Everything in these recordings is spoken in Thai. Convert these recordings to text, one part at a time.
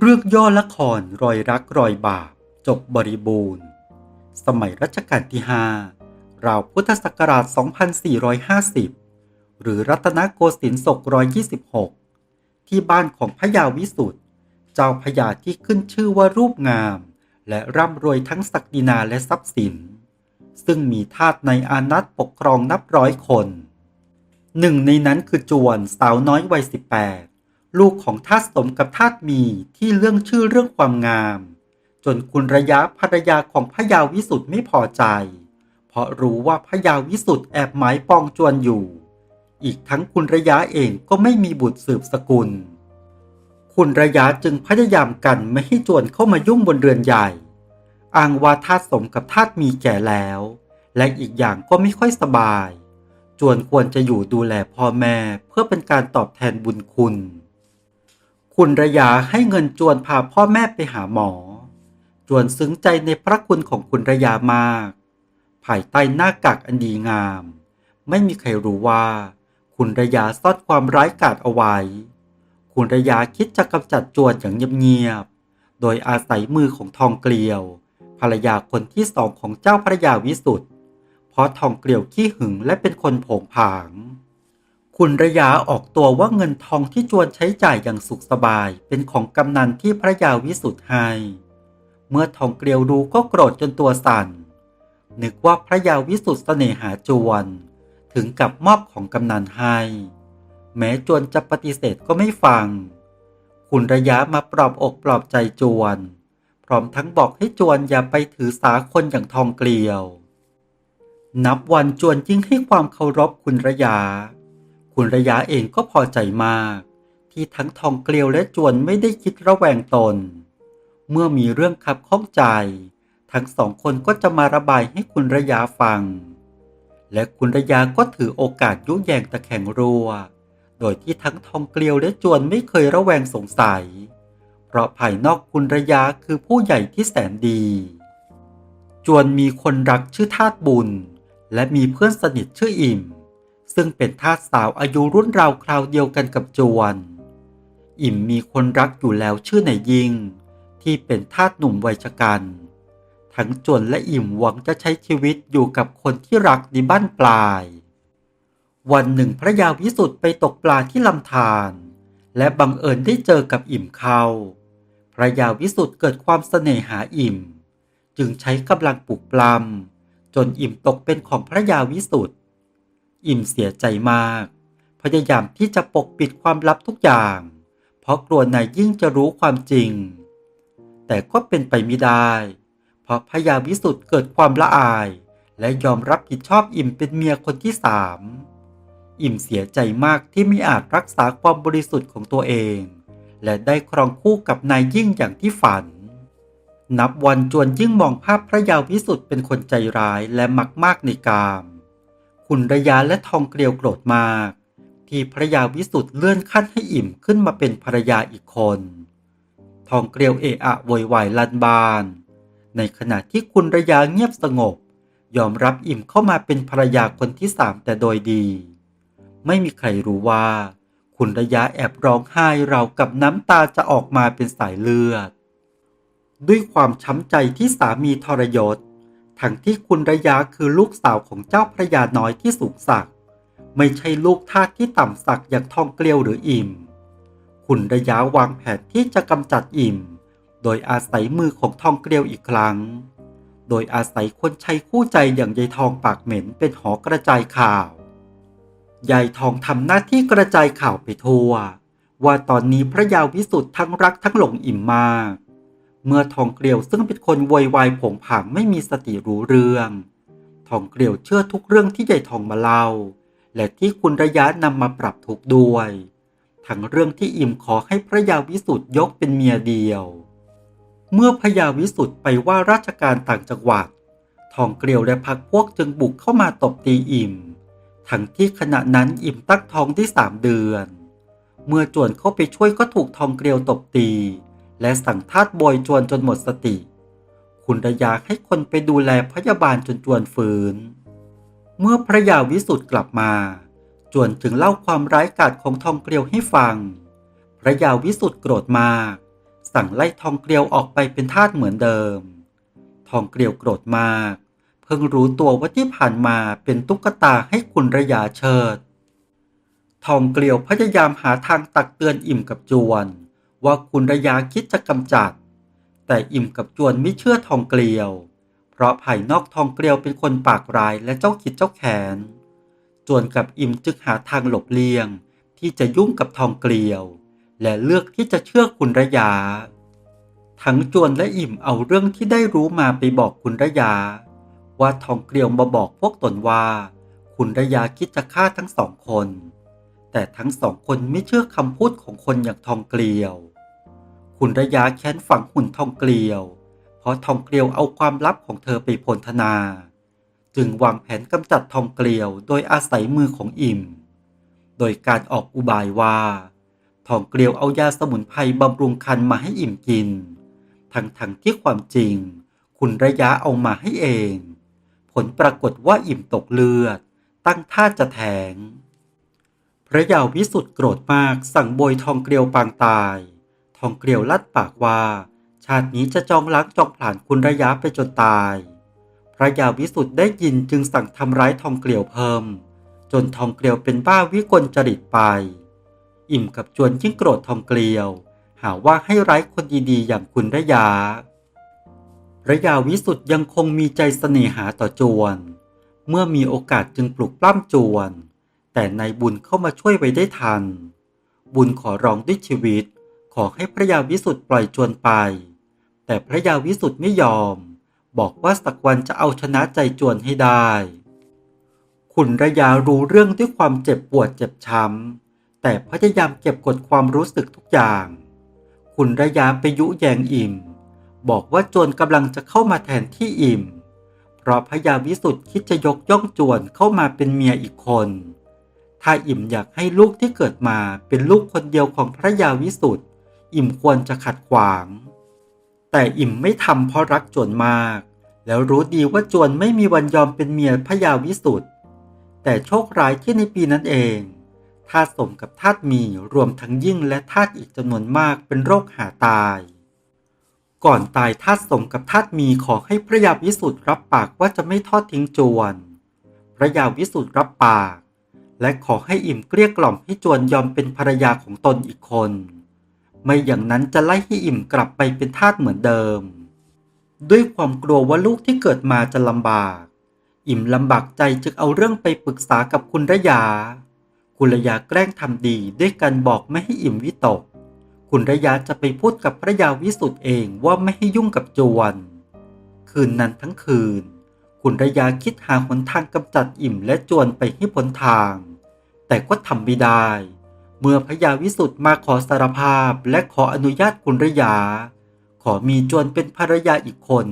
เรื่องย่อละครรอยรักรอยบาป จบบริบูรณ์ สมัยรัชกาลที่ 5 ราวพุทธศักราช 2450 หรือรัตนโกสินทร์ศก126 ที่บ้านของพยาวิสุทธ์เจ้าพยาที่ขึ้นชื่อว่ารูปงาม และร่ำรวยทั้งศักดินาและทรัพย์สิน ซึ่งมีทาสในอานัตปกครองนับร้อยคน หนึ่งในนั้นคือจวนสาวน้อยวัย 18 ลูกของทาสสมกับทาสมีที่เรื่องชื่อเรื่องความงาม จนคุณระยะภรรยาของพระยาวิสุทธ์ไม่พอใจ เพราะรู้ว่าพระยาวิสุทธ์แอบหมายปองจวนอยู่ อีกทั้งคุณระยะเองก็ไม่มีบุตรสืบสกุล คุณระยะจึงพยายามกันไม่ให้จวนเข้ามายุ่งบนเรือนใหญ่อ้างว่าทาสสมกับทาสมีแก่แล้ว และอีกอย่างก็ไม่ค่อยสบาย จวนควรจะอยู่ดูแลพ่อแม่เพื่อเป็นการตอบแทนบุญคุณ คุณระยาให้เงินจวนพาพ่อแม่ไปหาหมอ จวนซึ้งใจในพระคุณของคุณระยามาก ภายใต้หน้ากากอันดีงาม ไม่มีใครรู้ว่า คุณระยาซ่อนความร้ายกาจเอาไว้ คุณระยาคิดจะกำจัดจวนอย่างเงียบๆ โดยอาศัยมือของทองเกลียว ภรรยาคนที่สองของเจ้าพระยาวิสุทธ์เพราะทองเกลียวขี้หึงและเป็นคนโผงผาง คุณระยาออกตัวว่าเงินทองที่จวนใช้จ่ายอย่างสุขสบาย เป็นของกำนันที่พระยาวิสุทธิ์ให้ เมื่อทองเกลียวรู้ก็โกรธจนตัวสั่น นึกว่าพระยาวิสุทธิ์เสน่หาจวน ถึงกับมอบของกำนันให้ แม้จวนจะปฏิเสธก็ไม่ฟัง คุณระยะมาปลอบอกปลอบใจจวน พร้อมทั้งบอกให้จวนอย่าไปถือสาคนอย่างทองเกลียว นับวันจวนยิ่งให้ความเคารพคุณระยะ คุณระยะเองก็พอใจมาก ที่ทั้งทองเกลียวและจวนไม่ได้คิดระแวงตน เมื่อมีเรื่องขับข้องใจ ทั้งสองคนก็จะมาระบายให้คุณระยะฟัง และคุณระยะก็ถือโอกาสยุแยงตะแคงรัว โดยที่ทั้งทองเกลียวและจวนไม่เคยระแวงสงสัย เพราะภายนอกคุณระยะคือผู้ใหญ่ที่แสนดี จวนมีคนรักชื่อทาสบุญ และมีเพื่อนสนิทชื่ออิ่ม ซึ่งเป็นทาสสาวอายุรุ่นราวคราวเดียวกันกับจวน อิ่มมีคนรักอยู่แล้วชื่อนายยิง ที่เป็นทาสหนุ่มวัยชกัน ทั้งจวนและอิ่มหวังจะใช้ชีวิตอยู่กับคนที่รักในบ้านปลาย วันหนึ่งพระยาวิสุทธ์ไปตกปลาที่ลำธารและบังเอิญได้เจอกับอิ่มเขาพระยาวิสุทธ์เกิดความเสน่หาอิ่ม จึงใช้กำลังปลุกปลำจนอิ่มตกเป็นของพระยาวิสุทธ์ อิ่มเสียใจมาก พยายามที่จะปกปิดความลับทุกอย่าง เพราะกลัวนายยิ่งจะรู้ความจริง แต่ก็เป็นไปไม่ได้ เพราะพระยาวิสุทธ์เกิดความละอาย และยอมรับผิดชอบอิ่มเป็นเมียคนที่สามอิ่มเสียใจมากที่ไม่อาจรักษาความบริสุทธิ์ของตัวเอง และได้ครองคู่กับนายยิ่งอย่างที่ฝัน นับวันจวนยิ่งมองภาพพระยาวิสุทธ์เป็นคนใจร้ายและมักมากในกาม คุณระยะและทองเกลียวโกรธมาก ที่พรยาวิสุทธ์เลื่อนขั้นให้อิ่มขึ้นมาเป็นภรรยาอีกคน ทองเกลียวเอะอะโวยวายลันบาน ในขณะที่คุณระยะเงียบสงบ ยอมรับอิ่มเข้ามาเป็นภรรยาคนที่สามแต่โดยดี ไม่มีใครรู้ว่า คุณระยะแอบร้องไห้เรากับน้ำตาจะออกมาเป็นสายเลือด ด้วยความช้ำใจที่สามีทรยศ ทั้งที่คุณระยะคือลูกสาวของเจ้าพระยาน้อยที่สูงศัก ไม่ใช่ลูกทาสที่ต่ำสักอย่างทองเกลียวหรืออิ่ม คุณระยะวางแผนที่จะกำจัดอิ่ม โดยอาศัยมือของทองเกลียวอีกครั้ง โดยอาศัยคนใช้คู่ใจอย่างยายทองปากเหม็นเป็นหอกระจายข่าวยายทองทำหน้าที่กระจายข่าวไปทั่ว ว่าตอนนี้พระยาวิสุทธ์ทั้งรักทั้งหลงอิ่มมาก เมื่อทองเกลียวซึ่งเป็นคนวอยวายผงผางไม่มีสติรู้เรื่อง ทองเกลียวเชื่อทุกเรื่องที่ยายทองมาเล่า และที่คุณระยะนำมาปรับทุกด้วย ทั้งเรื่องที่อิ่มขอให้พระยาวิสุทธ์ยกเป็นเมียเดียว เมื่อพระยาวิสุทธ์ไปว่าราชการต่างจังหวัด ทองเกลียวและพักพวกจึงบุกเข้ามาตบตีอิ่มทั้งที่ขณะนั้นอิ่มตั้งท้องได้สามเดือน เมื่อจวนเข้าไปช่วยก็ถูกทองเกลียวตบตี และสั่งทาสโบยจวนจนหมดสติ คุณระยาให้คนไปดูแลพยาบาลจนจวนฟื้น เมื่อพระยาวิสุทธ์กลับมา จวนจึงเล่าความร้ายกาจของทองเกลียวให้ฟัง พระยาวิสุทธ์โกรธมาก สั่งไล่ทองเกลียวออกไปเป็นทาสเหมือนเดิม ทองเกลียวโกรธมาก เพิ่งรู้ตัวว่าที่ผ่านมาเป็นตุ๊กตาให้คุณระยาเชิด ทองเกลียวพยายามหาทางตักเตือนอิ่มกับจวน ว่าคุณระยาคิดจะกำจัด แต่อิ่มกับจวนไม่เชื่อทองเกลียว เพราะภายนอกทองเกลียวเป็นคนปากร้ายและเจ้าคิดเจ้าแขน จวนกับอิ่มจึงหาทางหลบเลี่ยง ที่จะยุ่งกับทองเกลียว และเลือกที่จะเชื่อคุณระยา ทั้งจวนและอิ่มเอาเรื่องที่ได้รู้มาไปบอกคุณระยา ว่าทองเกลียวมาบอกพวกตนว่า คุณระยาคิดจะฆ่าทั้งสองคนแต่ทั้งสองคนไม่เชื่อคำพูดของคนอย่างทองเกลียว คุณระยาแค้นฝังหุ่นทองเกลียว เพราะทองเกลียวเอาความลับของเธอไปพลธนา จึงวางแผนกำจัดทองเกลียวโดยอาศัยมือของอิ่ม โดยการออกอุบายว่า ทองเกลียวเอายาสมุนไพรบำรุงคันมาให้อิ่มกิน ทั้งทงๆที่ความจริงคุณระยะเอามาให้เอง ผลปรากฏว่าอิ่มตกเลือด ตั้งท่าจะแทงพระยาวิสุทธ์โกรธมากสั่งโบยทองเกลียวปางตาย ทองเกลียวลัดปากว่า ชาตินี้จะจองล้างจองผลาญคุณระยะไปจนตาย พระยาวิสุทธ์ได้ยินจึงสั่งทำร้ายทองเกลียวเพิ่ม จนทองเกลียวเป็นบ้าวิกลจริตไป อิ่มกับจวนยิ่งโกรธทองเกลียว หาว่าให้ร้ายคนดีๆอย่างคุณระยาพระยาวิสุทธ์ยังคงมีใจเสน่หาต่อจวน เมื่อมีโอกาสจึงปลุกปล้ำจวน แต่นายบุญเข้ามาช่วยไว้ได้ทัน บุญขอร้องด้วยชีวิต ขอให้พระยาวิสุทธ์ปล่อยจวนไป แต่พระยาวิสุทธ์ไม่ยอม บอกว่าสักวันจะเอาชนะใจจวนให้ได้คุณระยารู้เรื่องด้วยความเจ็บปวดเจ็บช้ำ แต่พยายามเก็บกดความรู้สึกทุกอย่างคุณระยาไปยุแยงอิ่ม บอกว่าจวนกำลังจะเข้ามาแทนที่อิ่ม เพราะพระยาวิสุทธ์คิดจะยกย่องจวนเข้ามาเป็นเมียอีกคนถ้าอิ่มอยากให้ลูกที่เกิดมาเป็นลูกคนเดียวของพระยาวิสุทธ์ อิ่มควรจะขัดขวาง แต่อิ่มไม่ทำเพราะรักจวนมาก แล้วรู้ดีว่าจวนไม่มีวันยอมเป็นเมียพระยาวิสุทธ์แต่โชคร้ายที่ในปีนั้นเองทาสสมกับทาสมีรวมทั้งยิ่งและทาสอีกจำนวนมากเป็นโรคหาตาย ก่อนตายทาสสมกับทาสมีขอให้พระยาวิสุทธ์รับปากว่าจะไม่ทอดทิ้งจวน พระยาวิสุทธ์รับปาก และขอให้อิ่มเกลี้ยกล่อมให้จวนยอมเป็นภรรยาของตนอีกคน ไม่อย่างนั้นจะไล่ให้อิ่มกลับไปเป็นทาสเหมือนเดิม ด้วยความกลัวว่าลูกที่เกิดมาจะลำบาก อิ่มลำบากใจจึงเอาเรื่องไปปรึกษากับคุณระยา คุณระยาแกล้งทำดีด้วยการบอกไม่ให้อิ่มวิตก คุณระยาจะไปพูดกับพระยาวิสุทธ์เองว่าไม่ให้ยุ่งกับจวน คืนนั้นทั้งคืน คุณระยาคิดหาหนทางกำจัดอิ่มและจวนไปให้พ้นทาง แต่ก็ทำไม่ได้ เมื่อพระยาวิสุทธ์มาขอสารภาพและขออนุญาตคุณระยา ขอมีจวนเป็นภรรยาอีกคน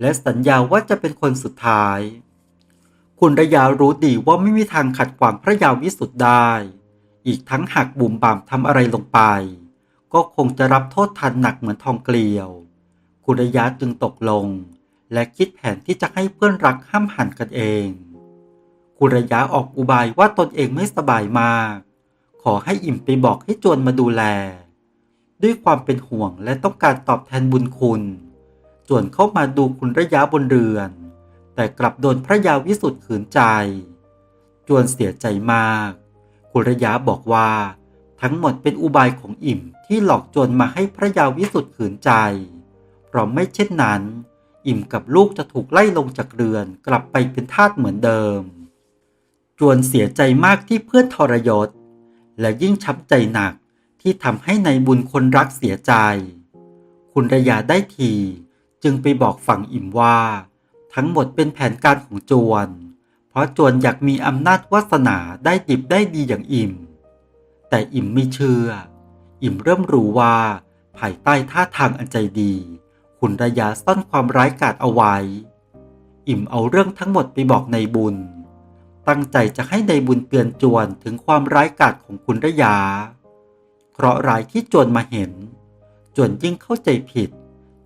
และสัญญาว่าจะเป็นคนสุดท้าย คุณระยารู้ดีว่าไม่มีทางขัดขวางพระยาวิสุทธ์ได้ อีกทั้งหากบุ่มบามทำอะไรลงไป ก็คงจะรับโทษทันหนักเหมือนทองเกลียว คุณระยาจึงตกลง และคิดแผนที่จะให้เพื่อนรักห้ามหันกันเอง คุณระยะออกอุบายว่าตนเองไม่สบายมาก อให้อิ่มไปบอกให้จวนมาดูแล ด้วยความเป็นห่วงและต้องการตอบแทนบุญคุณ จวนเข้ามาดูคุณระยะบนเรือน แต่กลับโดนพระยาวิสุทธ์ขืนใจ จวนเสียใจมาก คุณระยะบอกว่าทั้งหมดเป็นอุบายของอิ่มที่หลอกจวนมาให้พระยาวิสุทธ์ขืนใจ เพราะไม่เช่นนั้น อิ่มกับลูกจะถูกไล่ลงจากเรือนกลับไปเป็นทาสเหมือนเดิม จวนเสียใจมากที่เพื่อนทรยศ และยิ่งช้ำใจหนักที่ทำให้ในายบุญคนรักเสียใจ คุณระยาได้ทีจึงไปบอกฝั่งอิ่มว่า ทั้งหมดเป็นแผนการของจวน เพราะจวนอยากมีอำนาจวาสนาได้ดิบได้ดีอย่างอิ่ม แต่อิ่มไม่เชื่อ อิ่มเริ่มรู้ว่า ภายใต้ท่าทางอันใจดี คุณระยาซ่อนความร้ายกาจเอาไว้ อิ่มเอาเรื่องทั้งหมดไปบอกในายบุญ ตั้งใจจะให้ในายบุญเตือนจวนถึงความร้ายกาจของคุณระยาเพราะรายที่จวนมาเห็น จวนยิ่งเข้าใจผิด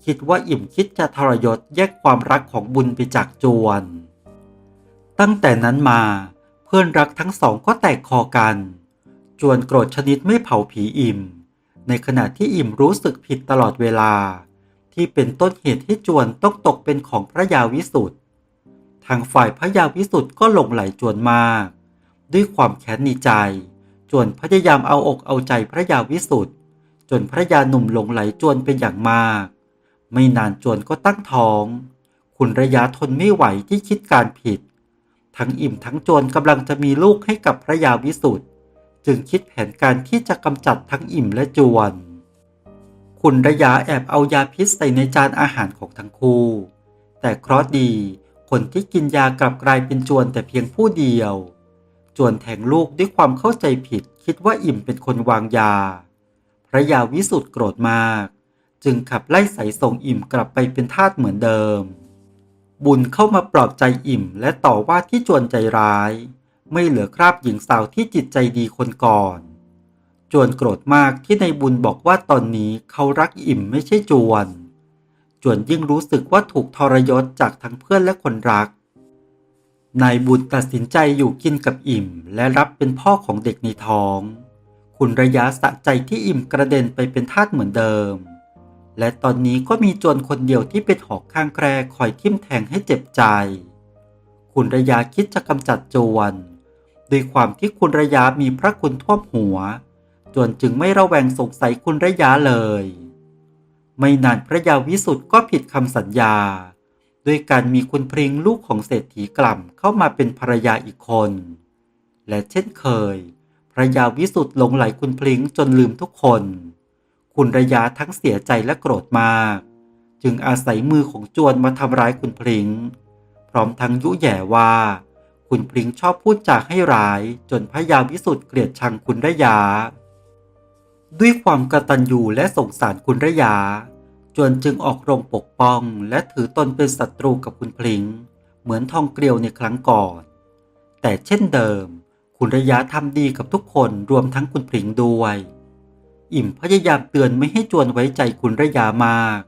คิดว่าอิ่มคิดจะทรยศแยกความรักของบุญไปจากจวน ตั้งแต่นั้นมาเพื่อนรักทั้งสองก็แตกคอกัน จวนโกรธชนิดไม่เผาผีอิ่ม ในขณะที่อิ่มรู้สึกผิดตลอดเวลา ที่เป็นต้นเหตุให้จวนต้องตกเป็นของพระยาวิสุทธ ทางฝ่ายพระยาวิสุทธ์ก็หลงไหลจวนมาก ด้วยความแค้นในใจ จวนพยายามเอาอกเอาใจพระยาวิสุทธ์จนพระยาหนุ่มหลงไหลจวนเป็นอย่างมาก ไม่นานจวนก็ตั้งท้อง คุณระยะทนไม่ไหวที่คิดการผิด ทั้งอิ่มทั้งจวนกำลังจะมีลูกให้กับพระยาวิสุทธ์จึงคิดแผนการที่จะกำจัดทั้งอิ่มและจวน คุณระยะแอบเอายาพิษใส่ในจานอาหารของทั้งคู่ แต่เคราะห์ดี คนที่กินยากลับกลายเป็นจวนแต่เพียงผู้เดียว จวนแทงลูกด้วยความเข้าใจผิดคิดว่าอิ่มเป็นคนวางยา พระยาวิสุทธ์โกรธมาก จึงขับไล่สายส่งอิ่มกลับไปเป็นทาสเหมือนเดิม บุญเข้ามาปลอบใจอิ่มและต่อว่าที่จวนใจร้าย ไม่เหลือคราบหญิงสาวที่จิตใจดีคนก่อน จวนโกรธมากที่ในบุญบอกว่าตอนนี้เขารักอิ่มไม่ใช่จวน จวนยิ่งรู้สึกว่าถูกทรยศจากทั้งเพื่อนและคนรัก นายบุญตัดสินใจอยู่กินกับอิ่ม และรับเป็นพ่อของเด็กในท้อง คุณระยะสะใจที่อิ่มกระเด็นไปเป็นทาสเหมือนเดิม และตอนนี้ก็มีจวนคนเดียวที่เป็นหอกข้างแคร่คอยทิ่มแทงให้เจ็บใจ คุณระยะคิดจะกำจัดจวนด้วยความที่คุณระยะมีพระคุณท่วมหัว จวนจึงไม่ระแวงสงสัยคุณระยะเลย ไม่นานพระยาวิสุทธ์ก็ผิดคำสัญญา ด้วยการมีคุณพริงลูกของเศรษฐีกล่ำเข้ามาเป็นภรรยาอีกคน และเช่นเคย พระยาวิสุทธ์หลงไหลคุณพริงจนลืมทุกคน คุณระยะทั้งเสียใจและโกรธมาก จึงอาศัยมือของจวนมาทำร้ายคุณพริงพร้อมทั้งยุแย่ว่า คุณพริงชอบพูดจาให้ร้ายจนพระยาวิสุทธ์เกลียดชังคุณระยะด้วยความกตัญญูและสงสารคุณระยะ จวนจึงออกโรงปกป้อง และถือตนเป็นศัตรูกับคุณพริง เหมือนทองเกลียวในครั้งก่อน แต่เช่นเดิม คุณระยะทำดีกับทุกคนรวมทั้งคุณพริงด้วย อิ่มพยายามเตือนไม่ให้จวนไว้ใจคุณระยะมาก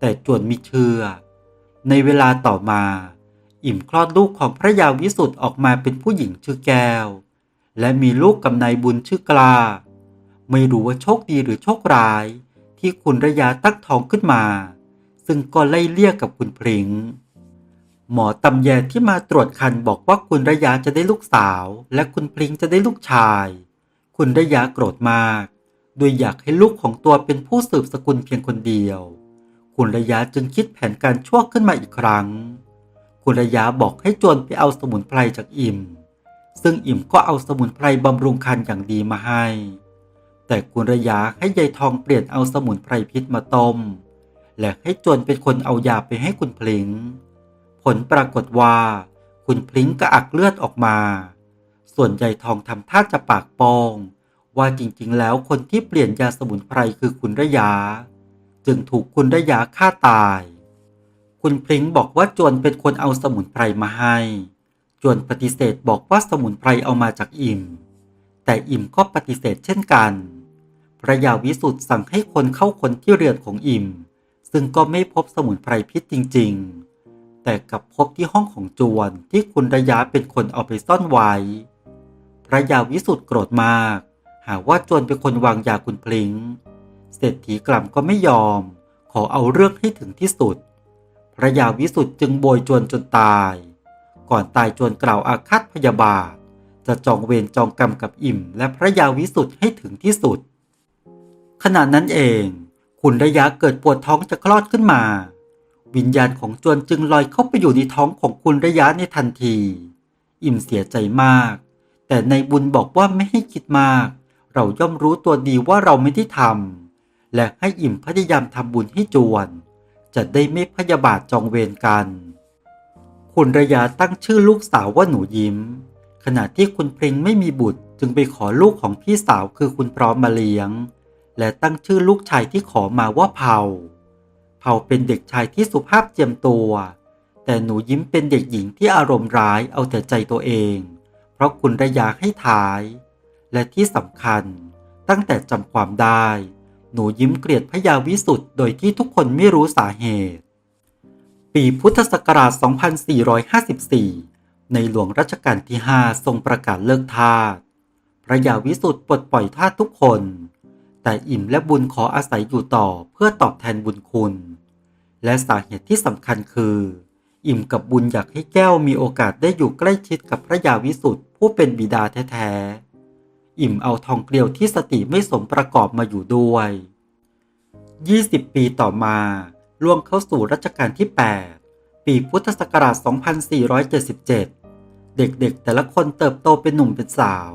แต่จวนมิเชื่อ ในเวลาต่อมา อิ่มคลอดลูกของพระยาวิสุทธ์ออกมาเป็นผู้หญิงชื่อแก้ว และมีลูกกับนายบุญชื่อกลา ไม่รู้ว่าโชคดีหรือโชคร้าย ที่คุณระยะตั้งท้องขึ้นมา ซึ่งก็ไล่เลี่ยกกับคุณพริงหมอตำแยที่มาตรวจคันบอกว่าคุณระยะจะได้ลูกสาว และคุณพริงจะได้ลูกชาย คุณระยะโกรธมาก โดยอยากให้ลูกของตัวเป็นผู้สืบสกุลเพียงคนเดียว คุณระยะจึงคิดแผนการชั่วขึ้นมาอีกครั้ง คุณระยะบอกให้จวนไปเอาสมุนไพรจากอิ่ม ซึ่งอิ่มก็เอาสมุนไพรบำรุงคันอย่างดีมาให้ แต่คุณระยะให้ยายทองเปลี่ยนเอาสมุนไพรพิษมาต้ม และให้จวนเป็นคนเอายาไปให้คุณพลิง ผลปรากฏว่า คุณพลิงกระอักเลือดออกมา ส่วนยายทองทำท่าจะปากป้งว่าจริงๆ แล้วคนที่เปลี่ยนยาสมุนไพรคือคุณระยะจึงถูกคุณระยะฆ่าตาย คุณพริ้งบอกว่าจวนเป็นคนเอาสมุนไพรมาให้ จวนปฏิเสธบอกว่าสมุนไพรเอามาจากอิ่มแต่อิ่มก็ปฏิเสธเช่นกัน พระยาวิสุทธ์สั่งให้คนเข้าคนที่เรือนของอิม ซึ่งก็ไม่พบสมุนไพรพิษจริง ๆ แต่กลับพบที่ห้องของจวนที่คุณระยะเป็นคนเอาไปซ่อนไว้ พระยาวิสุทธ์โกรธมาก หาว่าจวนเป็นคนวางยาคุณพลิงเศรษฐีกล่ำก็ไม่ยอม ขอเอาเรื่องให้ถึงที่สุด พระยาวิสุทธ์จึงโบยจวนจนตาย ก่อนตายจวนกล่าวอาฆาตพยาบาท จะจองเวรจองกรรมกับอิ่ม และพระยาวิสุทธ์ให้ถึงที่สุด ขณะนั้นเอง คุณระยะเกิดปวดท้องจะคลอดขึ้นมา วิญญาณของจวนจึงลอยเข้าไปอยู่ในท้องของคุณระยะในทันที อิ่มเสียใจมาก แต่ในบุญบอกว่าไม่ให้คิดมาก เราย่อมรู้ตัวดีว่าเราไม่ได้ทำและให้อิ่มพยายามทำบุญให้จวน จะได้ไม่พยาบาทจองเวรกัน คุณระยะตั้งชื่อลูกสาวว่าหนูยิ้ม ขณะที่คุณเพลงไม่มีบุตรจึงไปขอลูกของพี่สาวคือคุณพร้อมมาเลี้ยง และตั้งชื่อลูกชายที่ขอมาว่าเผาเผาเป็นเด็กชายที่สุภาพเจียมตัว แต่หนูยิ้มเป็นเด็กหญิงที่อารมณ์ร้ายเอาแต่ใจตัวเอง เพราะคุณระยะให้ท้าย และที่สำคัญ ตั้งแต่จำความได้ หนูยิ้มเกลียดพระยาวิสุทธ์โดยที่ทุกคนไม่รู้สาเหตุ ปีพุทธศักราช 2454 ในหลวงรัชกาลที่ 5 ทรงประกาศเลิกทาสพระยาวิสุทธ์ปลดปล่อยทาสทุกคน แต่อิ่มและบุญขออาศัยอยู่ต่อเพื่อตอบแทนบุญคุณ และสาเหตุที่สำคัญคือ อิ่มกับบุญอยากให้แก้วมีโอกาสได้อยู่ใกล้ชิดกับพระยาวิสุทธ์ผู้เป็นบิดาแท้ๆ อิ่มเอาทองเกลียวที่สติไม่สมประกอบมาอยู่ด้วย 20 ปีต่อมาล่วงเข้าสู่รัชกาลที่ 8 ปีพุทธศักราช 2477 เด็กๆแต่ละคนเติบโตเป็นหนุ่มเป็นสาว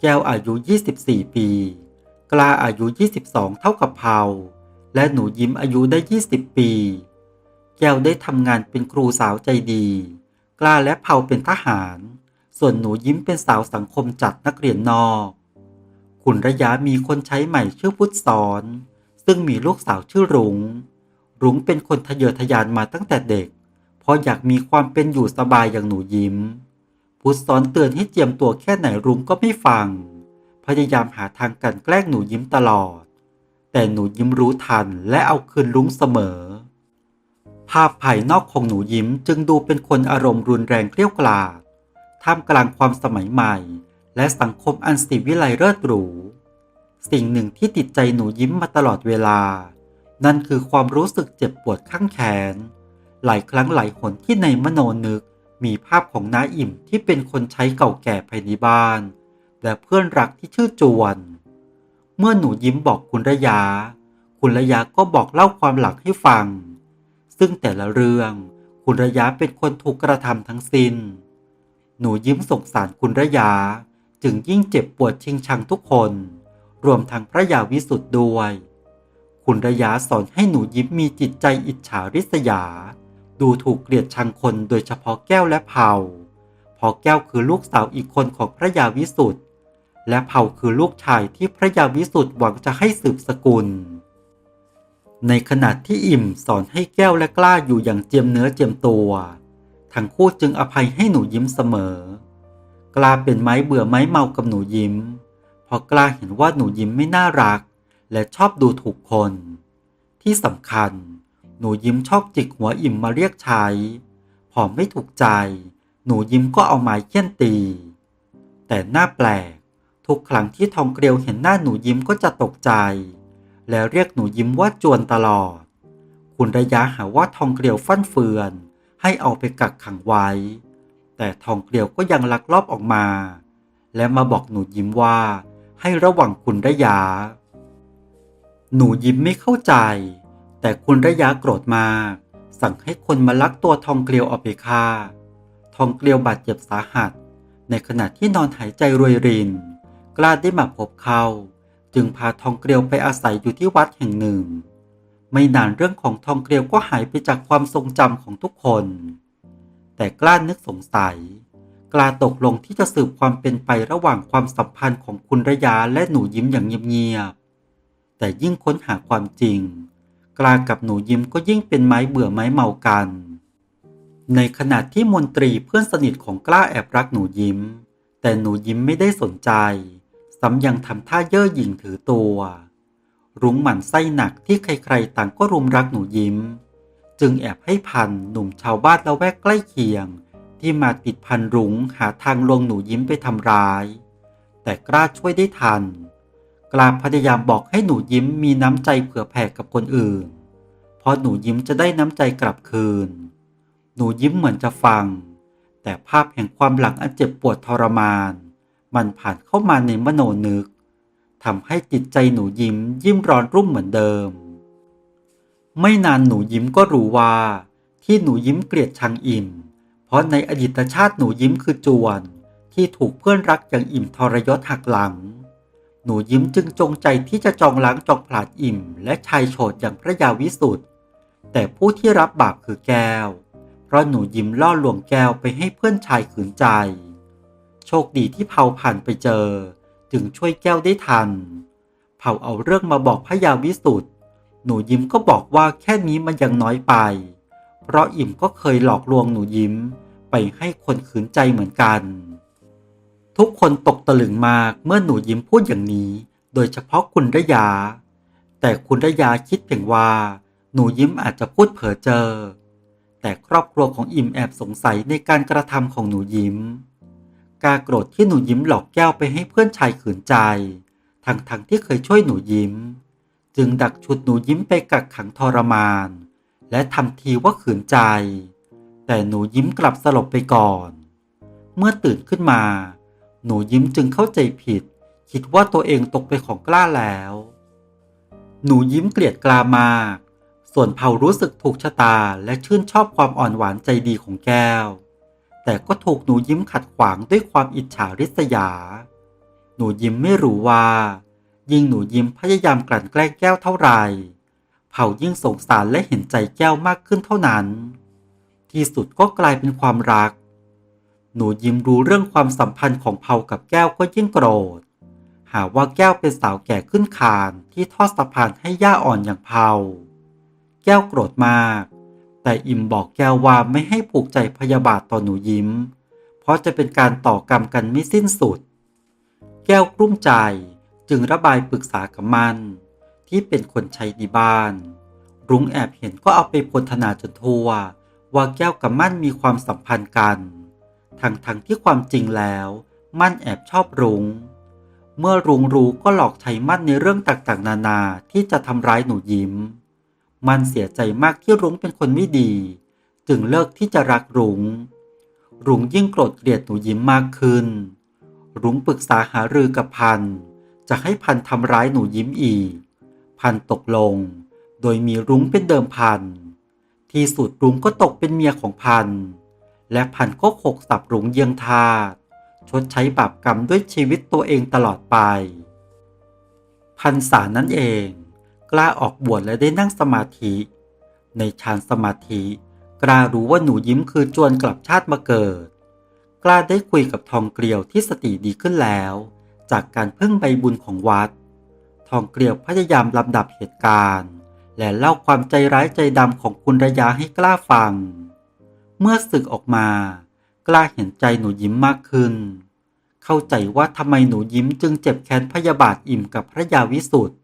แก้วอายุ 24 ปี กล้าอายุ 22 เท่ากับเผาและหนูยิ้มอายุได้ 20 ปี แก้วได้ทำงานเป็นครูสาวใจดี กล้าและเผาเป็นทหาร ส่วนหนูยิ้มเป็นสาวสังคมจัดนักเรียนนอก คุณระยะมีคนใช้ใหม่ชื่อพุทธสอน ซึ่งมีลูกสาวชื่อรุง้ง รุ้งเป็นคนทะเยอทะยานมาตั้งแต่เด็ก เพราะอยากมีความเป็นอยู่สบายอย่างหนูยิ้ม พุทธสอนเตือนให้เจียมตัวแค่ไหนรุ้งก็ไม่ฟัง พยายามหาทางกันแกล้งหนูยิ้มตลอด แต่หนูยิ้มรู้ทันและเอาคืนรุ้งเสมอ ภาพภายนอกของหนูยิ้มจึงดูเป็นคนอารมณ์รุนแรงเกลี้ยกล่อมท่ามกลางความสมัยใหม่ และสังคมอันสิวิไลเลิศหรูสิ่งหนึ่งที่ติดใจหนูยิ้มมาตลอดเวลา นั่นคือความรู้สึกเจ็บปวดข้างแขน หลายครั้งหลายหนที่ในมโนนึกมีภาพของน้าอิ่มที่เป็นคนใช้เก่าแก่ภายในบ้าน และเพื่อนรักที่ชื่อจวน เมื่อหนูยิ้มบอกคุณระยา คุณระยาก็บอกเล่าความหลังให้ฟัง ซึ่งแต่ละเรื่องคุณระยาเป็นคนถูกกระทำทั้งสิน้น หนูยิ้มสงสารคุณระยา จึงยิ่งเจ็บปวดชิงชังทุกคน รวมทั้งพระยาวิสุทธ์ด้วย คุณระยาสอนให้หนูยิ้มมีจิตใจอิจฉาริษยา ดูถูกเกลียดชังคนโดยเฉพาะแก้วและเผาพอแก้วคือลูกสาวอีกคนของพระยาวิสุทธ์ และเผ่าคือลูกชายที่พระยาวิสุทธ์หวังจะให้สืบสกุล ในขณะที่อิ่มสอนให้แก้วและกล้าอยู่อย่างเจียมเนื้อเจียมตัว ทั้งคู่จึงอภัยให้หนูยิ้มเสมอ กล้าเป็นไม้เบื่อไม้เมากับหนูยิ้ม เพราะกล้าเห็นว่าหนูยิ้มไม่น่ารัก และชอบดูถูกคน ที่สำคัญ หนูยิ้มชอบจิกหัวอิ่มมาเรียกใช้ พอไม่ถูกใจ หนูยิ้มก็เอาไม้เคี่ยนตี แต่หน้าแปลก ทุกครั้งที่ทองเกลียวเห็นหน้าหนูยิ้มก็จะตกใจ แล้วเรียกหนูยิ้มว่าจวนตลอด คุณระยะหาว่าทองเกลียวฟั่นเฟือน ให้เอาไปกักขังไว้ แต่ทองเกลียวก็ยังลักลอบออกมา และมาบอกหนูยิ้มว่าให้ระวังคุณระยะหนูยิ้มไม่เข้าใจ แต่คุณระยะโกรธมาก สั่งให้คนมาลักตัวทองเกลียวเอาไปฆ่า ทองเกลียวบาดเจ็บสาหัส ในขณะที่นอนหายใจรวยริน กล้าได้มาพบเขา จึงพาทองเกลียวไปอาศัยอยู่ที่วัดแห่งหนึ่ง ไม่นานเรื่องของทองเกลียวก็หายไปจากความทรงจำของทุกคน แต่กล้านึกสงสัย กล้าตกลงที่จะสืบความเป็นไประหว่างความสัมพันธ์ของคุณระยาและหนูยิ้มอย่างเงียบๆแต่ยิ่งค้นหาความจริง กล้ากับหนูยิ้มก็ยิ่งเป็นไม้เบื่อไม้เมากันในขณะที่มนตรีเพื่อนสนิทของกล้าแอบรักหนูยิ้ม แต่หนูยิ้มไม่ได้สนใจ ซ้ำยังทำท่าเย่อหยิ่งถือตัว รุ้งหมั่นไส้หนักที่ใครๆ ต่างก็รุมรักหนูยิ้ม จึงแอบให้พันหนุ่มชาวบ้านละแวกใกล้เคียง ที่มาติดพันรุ้งหาทางลวงหนูยิ้มไปทำร้าย แต่กล้าช่วยได้ทัน กล้าพยายามบอกให้หนูยิ้มมีน้ำใจเผื่อแผ่กับคนอื่น เพราะหนูยิ้มจะได้น้ำใจกลับคืน หนูยิ้มเหมือนจะฟัง แต่ภาพแห่งความหลังอันเจ็บปวดทรมาน มันผ่านเข้ามาในมโนนึกทำให้จิตใจหนูยิ้มยิ่มร้อนรุ่มเหมือนเดิม ไม่นานหนูยิ้มก็รู้ว่า ที่หนูยิ้มเกลียดชังอิ่ม เพราะในอดีตชาติหนูยิ้มคือจวน ที่ถูกเพื่อนรักอย่างอิ่มทรยศหักหลัง หนูยิ้มจึงจงใจที่จะจองล้างจองผลาดอิ่ม และชายโฉดอย่างพระยาวิสุทธ์แต่ผู้ที่รับบาปคือแก้ว เพราะหนูยิ้มล่อลวงแก้วไปให้เพื่อนชายขืนใจ โชคดีที่เผาผ่านไปเจอ จึงช่วยแก้วได้ทัน เผาเอาเรื่องมาบอกพระยาวิสุทธ์หนูยิ้มก็บอกว่าแค่นี้มันยังน้อยไป เพราะอิ่มก็เคยหลอกลวงหนูยิ้มไปให้คนขืนใจเหมือนกัน ทุกคนตกตะลึงมากเมื่อหนูยิ้มพูดอย่างนี้ โดยเฉพาะคุณระยา แต่คุณระยาคิดเพียงว่า หนูยิ้มอาจจะพูดเผลอเจอ แต่ครอบครัวของอิ่มแอบสงสัยในการกระทำของหนูยิ้ม กาโกรธที่หนูยิ้มหลอกแก้วไปให้เพื่อนชายขืนใจ ทั้งๆทที่เคยช่วยหนูยิ้ม จึงดักชุดหนูยิ้มไปกักขังทรมาน และทำทีว่าขืนใจ แต่หนูยิ้มกลับสลบไปก่อน เมื่อตื่นขึ้นมา หนูยิ้มจึงเข้าใจผิด คิดว่าตัวเองตกเป็นของกล้าแล้ว หนูยิ้มเกลียดกล้ามาก ส่วนเผารู้สึกถูกชะตาและชื่นชอบความอ่อนหวานใจดีของแก้ว แต่ก็ถูกหนูยิ้มขัดขวางด้วยความอิจฉาริษยา หนูยิ้มไม่รู้ว่า ยิ่งหนูยิ้มพยายามกลั่นแกล้งแก้วเท่าไหร่เผายิ่งสงสารและเห็นใจแก้วมากขึ้นเท่านั้น ที่สุดก็กลายเป็นความรัก หนูยิ้มรู้เรื่องความสัมพันธ์ของเผากับแก้วก็ยิ่งโกรธ หาว่าแก้วเป็นสาวแก่ขึ้นคานที่ทอดสะพานให้ย่าอ่อนอย่างเผาแก้วโกรธมาก แต่อิมบอกแก้วว่าไม่ให้ผูกใจพยาบาทต่อหนูยิ้ม เพราะจะเป็นการต่อกรรมกันไม่สิ้นสุด แก้วกลุ้มใจจึงระบายปรึกษากับมัน ที่เป็นคนใช้ดีบ้าน รุ้งแอบเห็นก็เอาไปพลธนาจนทั่ว ว่าแก้วกับมั่นมีความสัมพันธ์กัน ทั้งทั้งที่ความจริงแล้ว มั่นแอบชอบรุง้ง เมื่อรุ้งรู้ก็หลอกใช้มั่นในเรื่องต่างๆ นานาที่จะทำร้ายหนูยิ้ม มันเสียใจมากที่รุ้งเป็นคนไม่ดี จึงเลิกที่จะรักรุง้ง รุ้งยิ่งโกรธเกลียดหนูยิ้มมากขึ้น รุ้งปรึกษาหารือกับพัน จะให้พันทำร้ายหนูยิ้มอีก พันตกลง โดยมีรุ้งเป็นเดิมพัน ที่สุดรุ้งก็ตกเป็นเมียของพัน และพันก็ขกสับรุ้งเยียงทาสชดใช้บาปกรรมด้วยชีวิตตัวเองตลอดไป พันษานั่นเอง กล้าออกบวชและได้นั่งสมาธิ ในฌานสมาธิ กล้ารู้ว่าหนูยิ้มคือจวนกลับชาติมาเกิด กล้าได้คุยกับทองเกลียวที่สติดีขึ้นแล้ว จากการพึ่งใบบุญของวัด ทองเกลียวพยายามลำดับเหตุการณ์ และเล่าความใจร้ายใจดำของคุณระยาให้กล้าฟัง เมื่อศึกออกมา กล้าเห็นใจหนูยิ้มมากขึ้น เข้าใจว่าทำไมหนูยิ้มจึงเจ็บแค้นพยาบาทอิ่มกับพระยาวิสุทธ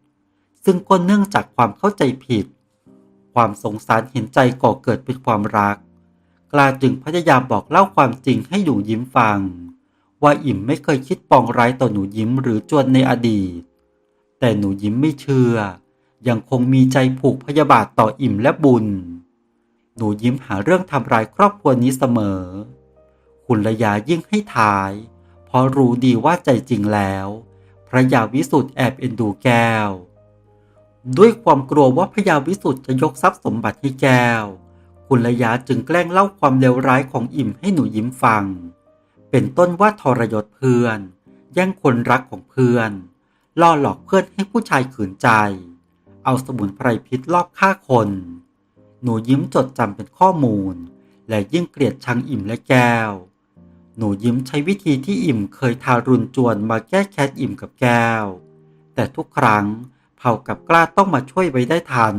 ซึ่งก็เนื่องจากความเข้าใจผิด ความสงสารเห็นใจก่อเกิดเป็นความรัก กล้าจึงพยายามบอกเล่าความจริงให้หนูยิ้มฟัง ว่าอิ่มไม่เคยคิดปองร้ายต่อหนูยิ้มหรือจวนในอดีต แต่หนูยิ้มไม่เชื่อ ยังคงมีใจผูกพยาบาทต่ออิ่มและบุญ หนูยิ้มหาเรื่องทำร้ายครอบครัวนี้เสมอ คุณระยายิ่งให้ทายเพราะรู้ดีว่าใจจริงแล้ว พระยาวิสุทธ์แอบเอ็นดูแก้ว ด้วยความกลัวว่าพระยาวิสุทธ์จะยกทรัพย์สมบัติให้แก้ว คุณระยาจึงแกล้งเล่าความเลวร้ายของอิ่มให้หนูยิ้มฟัง เป็นต้นว่าทรยศเพื่อน แย่งคนรักของเพื่อน ล่อหลอกเพื่อนให้ผู้ชายขืนใจ เอาสมุนไพรพิษลอบฆ่าคน หนูยิ้มจดจำเป็นข้อมูล และยิ่งเกลียดชังอิ่มและแก้ว หนูยิ้มใช้วิธีที่อิ่มเคยทารุณจวนมาแก้แค้นอิ่มกับแก้ว แต่ทุกครั้ง เผากับกล้าต้องมาช่วยไว้ได้ทัน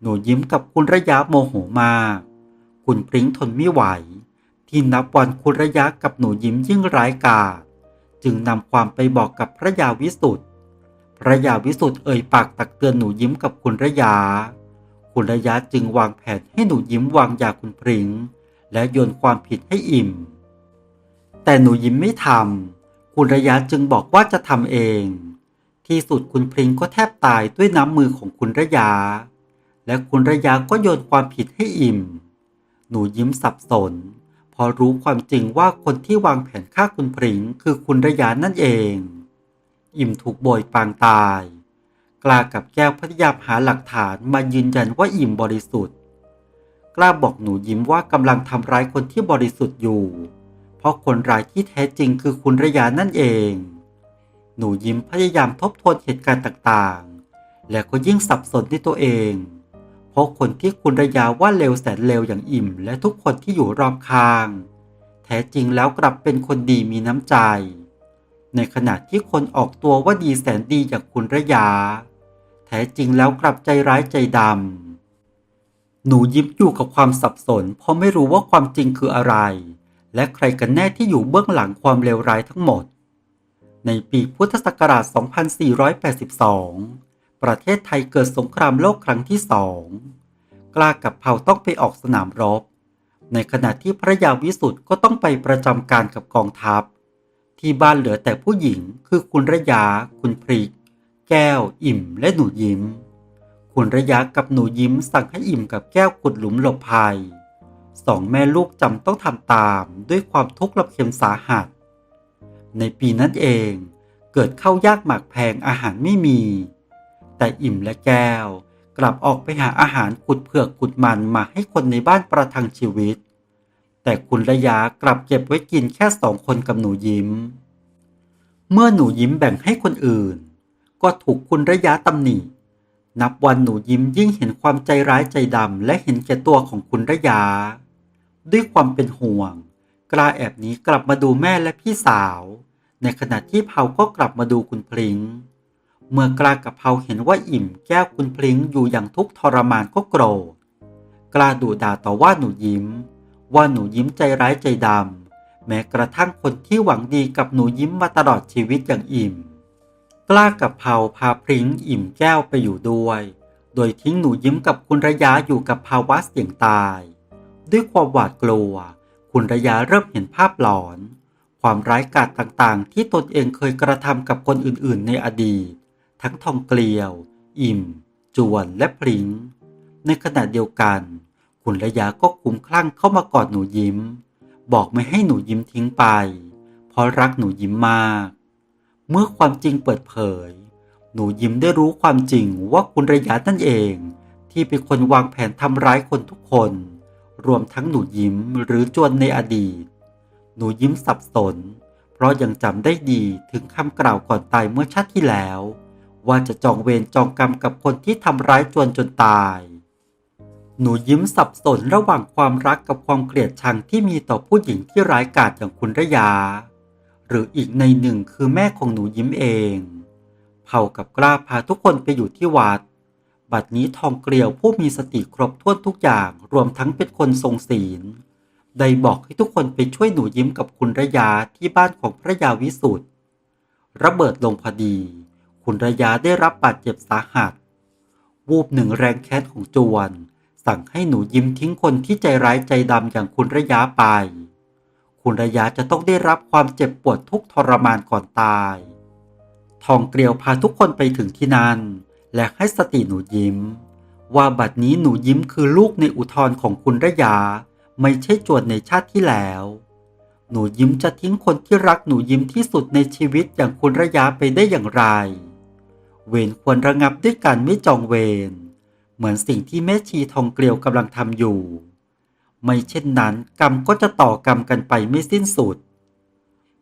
หนูยิ้มกับคุณระยะโมโหมาก คุณพริ้งทนไม่ไหว ที่นับวันคุณระยะกับหนูยิ้มยิ่งร้ายกาจจึงนำความไปบอกกับพระยาวิสุทธ์พระยาวิสุทธ์เอ่ยปากตักเตือนหนูยิ้มกับคุณระยะ คุณระยะจึงวางแผนให้หนูยิ้มวางยาคุณพริ้งและโยนความผิดให้อิ่ม แต่หนูยิ้มไม่ทำคุณระยะจึงบอกว่าจะทำเอง ที่สุดคุณพริงก็แทบตายด้วยน้ำมือของคุณระยะและคุณระยะก็โยนความผิดให้อิ่ม หนูยิ้มสับสน พอรู้ความจริงว่าคนที่วางแผนฆ่าคุณพริงคือคุณระยะนั่นเอง อิ่มถูกโบยปางตาย กล้ากับแก้วพยายามหาหลักฐานมายืนยันว่าอิ่มบริสุทธิ์ กล้าบอกหนูยิ้มว่ากำลังทำร้ายคนที่บริสุทธิ์อยู่ เพราะคนร้ายที่แท้จริงคือคุณระยานั่นเอง หนูยิ้มพยายามทบทวนเหตุการณ์ต่างๆ และก็ยิ่งสับสนในตัวเอง เพราะคนที่คุณระยาว่าเลวแสนเลวอย่างอิ่ม และทุกคนที่อยู่รอบข้าง แท้จริงแล้วกลับเป็นคนดีมีน้ำใจ ในขณะที่คนออกตัวว่าดีแสนดีอย่างคุณระยา แท้จริงแล้วกลับใจร้ายใจดำ หนูยิ้มอยู่กับความสับสน เพราะไม่รู้ว่าความจริงคืออะไร และใครกันแน่ที่อยู่เบื้องหลังความเลวร้ายทั้งหมด ในปีพุทธศักราช 2482 ประเทศไทยเกิดสงครามโลกครั้งที่สองกล้ากับเผาต้องไปออกสนามรบ ในขณะที่พระยาวิสุทธ์ก็ต้องไปประจำการกับกองทัพ ที่บ้านเหลือแต่ผู้หญิงคือคุณระยา คุณพริก แก้ว อิ่ม และหนูยิ้ม คุณระยะกับหนูยิ้มสั่งให้อิ่มกับแก้วขุดหลุมหลบภัยสองแม่ลูกจำต้องทำตามด้วยความทุกข์ระเค็มสาหัส ในปีนั้นเอง เกิดเข้ายากหมากแพงอาหารไม่มี แต่อิ่มและแก้วกลับออกไปหาอาหารขุดเผือกขุดมันมาให้คนในบ้านประทังชีวิต แต่คุณระยะกลับเก็บไว้กินแค่สองคนกับหนูยิ้ม เมื่อหนูยิ้มแบ่งให้คนอื่น ก็ถูกคุณระยะตำหนิ นับวันหนูยิ้มยิ่งเห็นความใจร้ายใจดำและเห็นแก่ตัวของคุณระยะ ด้วยความเป็นห่วง กล้าแอบนี้กลับมาดูแม่และพี่สาว ในขณะที่เผาก็กลับมาดูคุณพลิง เมื่อกล้ากับเผาเห็นว่าอิ่มแก้วคุณพลิงอยู่อย่างทุกข์ทรมานก็โกรธ กล้าดุด่าต่อว่าหนูยิ้ม ว่าหนูยิ้มใจร้ายใจดำ แม้กระทั่งคนที่หวังดีกับหนูยิ้มมาตลอดชีวิตอย่างอิ่ม กล้ากับเผาพาพริ้งอิ่มแก้วไปอยู่ด้วย โดยทิ้งหนูยิ้มกับคุณระยะอยู่กับภาวะเสี่ยงตาย ด้วยความหวาดกลัว คุณระยะเริ่มเห็นภาพหลอน ความร้ายกาจต่างๆ ที่ตนเองเคยกระทำกับคนอื่นๆ ในอดีต ทั้งทองเกลียว อิ่ม จวนและพริ้งในขณะเดียวกัน คุณระยะก็คุ้มคลั่งเข้ามากอดหนูยิ้ม บอกไม่ให้หนูยิ้มทิ้งไป เพราะรักหนูยิ้มมาก เมื่อความจริงเปิดเผย หนูยิ้มได้รู้ความจริงว่าคุณระยะนั่นเอง ที่เป็นคนวางแผนทำร้ายคนทุกคน รวมทั้งหนูยิ้มหรือจวนในอดีต หนูยิ้มสับสน เพราะยังจำได้ดีถึงคำกล่าวก่อนตายเมื่อชาติที่แล้ว ว่าจะจองเวรจองกรรมกับคนที่ทำร้ายจวนจนตาย หนูยิ้มสับสนระหว่างความรักกับความเกลียดชังที่มีต่อผู้หญิงที่ร้ายกาจอย่างคุณระยา หรืออีกในหนึ่งคือแม่ของหนูยิ้มเอง เผากับกล้าพาทุกคนไปอยู่ที่วัดบัดนี้ทองเกลียวผู้มีสติครบถ้วนทุกอย่างรวมทั้งเป็นคนทรงศีล ได้บอกให้ทุกคนไปช่วยหนูยิ้มกับคุณระยาที่บ้านของพระยาวิสุทธ์ระเบิดลงพอดี คุณระยาได้รับบาดเจ็บสาหัส วูบหนึ่งแรงแค้นของจวน สั่งให้หนูยิ้มทิ้งคนที่ใจร้ายใจดำอย่างคุณระยาไป คุณระยะจะต้องได้รับความเจ็บปวดทุกทรมานก่อนตาย ทองเกลียวพาทุกคนไปถึงที่นั่น และให้สติหนูยิ้ม ว่าบัดนี้หนูยิ้มคือลูกในอุทธรของคุณระยา ไม่ใช่จวนในชาติที่แล้ว หนูยิ้มจะทิ้งคนที่รักหนูยิ้มที่สุดในชีวิตอย่างคุณระยะไปได้อย่างไร เวรควรระงับด้วยการไม่จองเวร เหมือนสิ่งที่แม่ชีทองเกลียวกำลังทำอยู่ ไม่เช่นนั้นกรรมก็จะต่อกรรมกันไปไม่สิ้นสุด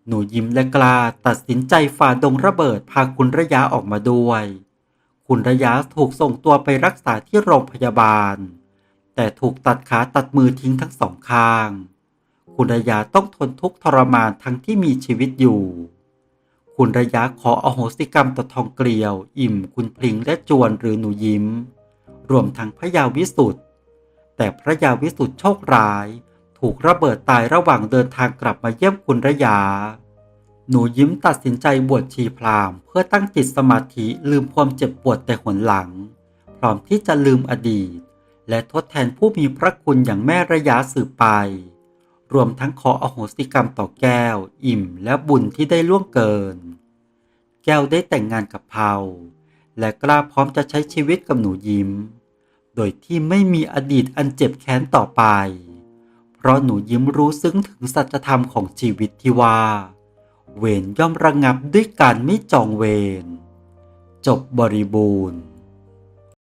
หนูยิ้มและกลาตัดสินใจฝ่าดงระเบิดพาคุณระยะออกมาด้วย คุณระยะถูกส่งตัวไปรักษาที่โรงพยาบาล แต่ถูกตัดขาตัดมือทิ้งทั้งสองข้าง คุณระยะต้องทนทุกข์ทรมานทั้งที่มีชีวิตอยู่ คุณระยะขออโหสิกรรมต่อทองเกลียว อิ่มคุณพลิงและจวนหรือหนูยิ้ม รวมทั้งพระยาวิสุทธ์แต่พระยาวิสุทธ์โชคร้าย ถูกระเบิดตายระหว่างเดินทางกลับมาเยี่ยมคุณระยาหนูยิ้มตัดสินใจบวชชีพราหมณ์เพื่อตั้งจิตสมาธิลืมความเจ็บปวดแต่หนหลัง พร้อมที่จะลืมอดีต และทดแทนผู้มีพระคุณอย่างแม่ระยะสืบไป รวมทั้งขออโหสิกรรมต่อแก้ว อิ่มและบุญที่ได้ล่วงเกิน แก้วได้แต่งงานกับเผาและกล้าพร้อมจะใช้ชีวิตกับหนูยิ้ม โดยที่ไม่มีอดีตอันเจ็บแค้นต่อไป เพราะหนูยิ้มรู้ซึ้งถึงสัจธรรมของชีวิตที่ว่า เวรย่อมระงับด้วยการไม่จองเวรจบบริบูรณ์